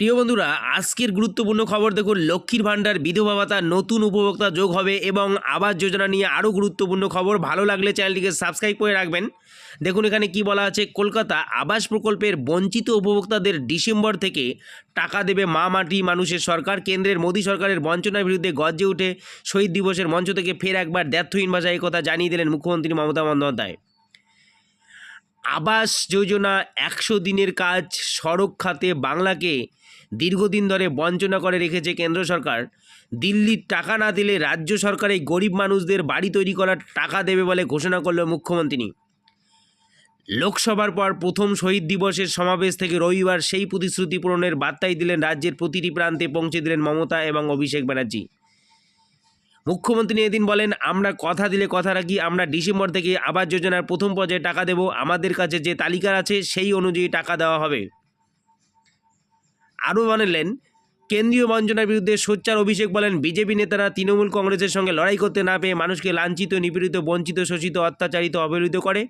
প্রিয় বন্ধুরা, আজকের গুরুত্বপূর্ণ খবর দেখুন, লক্ষ্মীর ভাণ্ডার, বিধবা ভাতা, নতুন উপভোক্তা যোগ হবে এবং আবাস যোজনা নিয়ে আরও গুরুত্বপূর্ণ খবর। ভালো লাগলে চ্যানেলটিকে সাবস্ক্রাইব করে রাখবেন। দেখুন, এখানে কি বলা আছে, কলকাতা আবাস প্রকল্পের বঞ্চিত উপভোক্তাদের ডিসেম্বর থেকে টাকা দেবে মা, মাটি, মানুষের সরকার। কেন্দ্রের মোদী সরকারের বঞ্চনার বিরুদ্ধে গর্জে উঠে শহীদ দিবসের মঞ্চ থেকে ফের একবার দ্ব্যর্থহীন ভাষায় কথা জানিয়ে দিলেন মুখ্যমন্ত্রী মমতা বন্দ্যোপাধ্যায়। আবাস যোজনা একশো দিনের কাজ সড়ক খাতে বাংলাকে দীর্ঘদিন ধরে বঞ্চনা করে রেখেছে কেন্দ্র সরকার। দিল্লির টাকা না দিলে রাজ্য সরকার এই গরিব মানুষদের বাড়ি তৈরি করার টাকা দেবে বলে ঘোষণা করল মুখ্যমন্ত্রী। লোকসভার পর প্রথম শহীদ দিবসের সমাবেশ থেকে রবিবার সেই প্রতিশ্রুতি পূরণের বার্তাই দিলেন রাজ্যের প্রতিটি প্রান্তে পৌঁছে দিলেন মমতা এবং অভিষেক ব্যানার্জি। মুখ্যমন্ত্রী এদিন বলেন, আমরা কথা দিলে কথা রাখি, আমরা ডিসেম্বর থেকে আবাস যোজনার প্রথম পর্যায়ে টাকা দেব। আমাদের কাছে যে তালিকা আছে, সেই অনুযায়ী টাকা দেওয়া হবে। আরও জানালেন কেন্দ্রীয় বঞ্চনার বিরুদ্ধে সোচ্চার অভিষেক বলেন, বিজেপি নেতারা তৃণমূল কংগ্রেসের সঙ্গে লড়াই করতে না পেয়ে মানুষকে লাঞ্ছিত, নিপীড়িত, বঞ্চিত, শোষিত, অত্যাচারিত, অবহেলিত করে।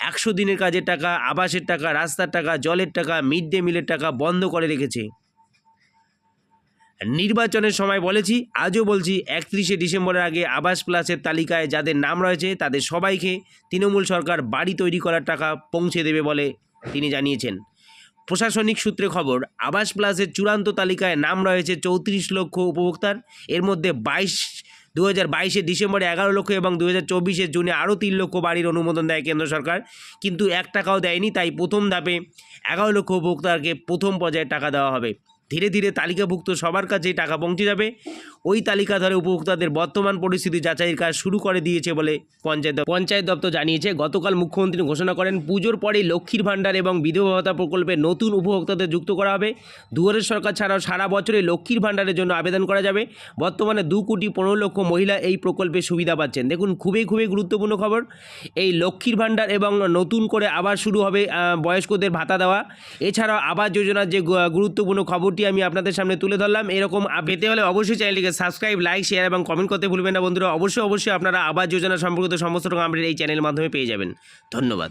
একশো দিনের কাজের টাকা, আবাসের টাকা, রাস্তার টাকা, জলের টাকা, মিড ডে মিলের টাকা বন্ধ করে রেখেছে। নির্বাচনের সময় বলেছি, আজও বলছি, একত্রিশে ডিসেম্বরের আগে আবাস প্লাসের তালিকায় যাদের নাম রয়েছে, তাদের সবাইকে তৃণমূল সরকার বাড়ি তৈরি করার টাকা পৌঁছে দেবে বলে তিনি জানিয়েছেন। প্রশাসনিক সূত্রে খবর, আবাস প্লাসের চূড়ান্ত তালিকায় নাম রয়েছে চৌত্রিশ লক্ষ উপভোক্তার, এর মধ্যে বাইশ দু হাজার বাইশে ডিসেম্বরে এগারো লক্ষ এবং দু হাজার চব্বিশে জুনে আরও তিন লক্ষ বাড়ির অনুমোদন দেয় কেন্দ্র সরকার, কিন্তু এক টাকাও দেয়নি, তাই প্রথম ধাপে এগারো লক্ষ উপভোক্তাকে প্রথম পর্যায়ে টাকা দেওয়া হবে। ধীরে ধীরে তালিকাভুক্ত সবার কাছেই টাকা পৌঁছে যাবে। ওই তালিকা ধরে উপভোক্তাদের বর্তমান পরিস্থিতি যাচাইয়ের কাজ শুরু করে দিয়েছে বলে পঞ্চায়েত পঞ্চায়েত দপ্তর জানিয়েছে, গতকাল মুখ্যমন্ত্রী ঘোষণা করেন, পুজোর পরেই লক্ষ্মীর ভাণ্ডার এবং বিধবা ভাতা প্রকল্পে নতুন উপভোক্তাদের যুক্ত করা হবে। দুয়ারের সরকার ছাড়াও সারা বছরে লক্ষ্মীর ভাণ্ডারের জন্য আবেদন করা যাবে। বর্তমানে দু কোটি পনেরো লক্ষ মহিলা এই প্রকল্পে সুবিধা পাচ্ছেন। দেখুন, খুবই খুবই গুরুত্বপূর্ণ খবর। এই লক্ষ্মীর ভাণ্ডার এবং নতুন করে আবার শুরু হবে বয়স্কদের ভাতা দেওয়া। এছাড়াও আবাস যোজনার যে গুরুত্বপূর্ণ গুরুত্বপূর্ণ খবরটি আমি আপনাদের সামনে তুলে ধরলাম। এরকম পেতে হলে অবশ্যই চ্যানেলটিকে সাবস্ক্রাইব লাইক শেয়ার এবং কমেন্ট করতে ভুলবেন না বন্ধুরা। অবশ্যই অবশ্যই আপনারা আবাস যোজনা সম্পর্কিত সমস্ত রকম আপডেট এই চ্যানেলের মাধ্যমে পেয়ে যাবেন। ধন্যবাদ।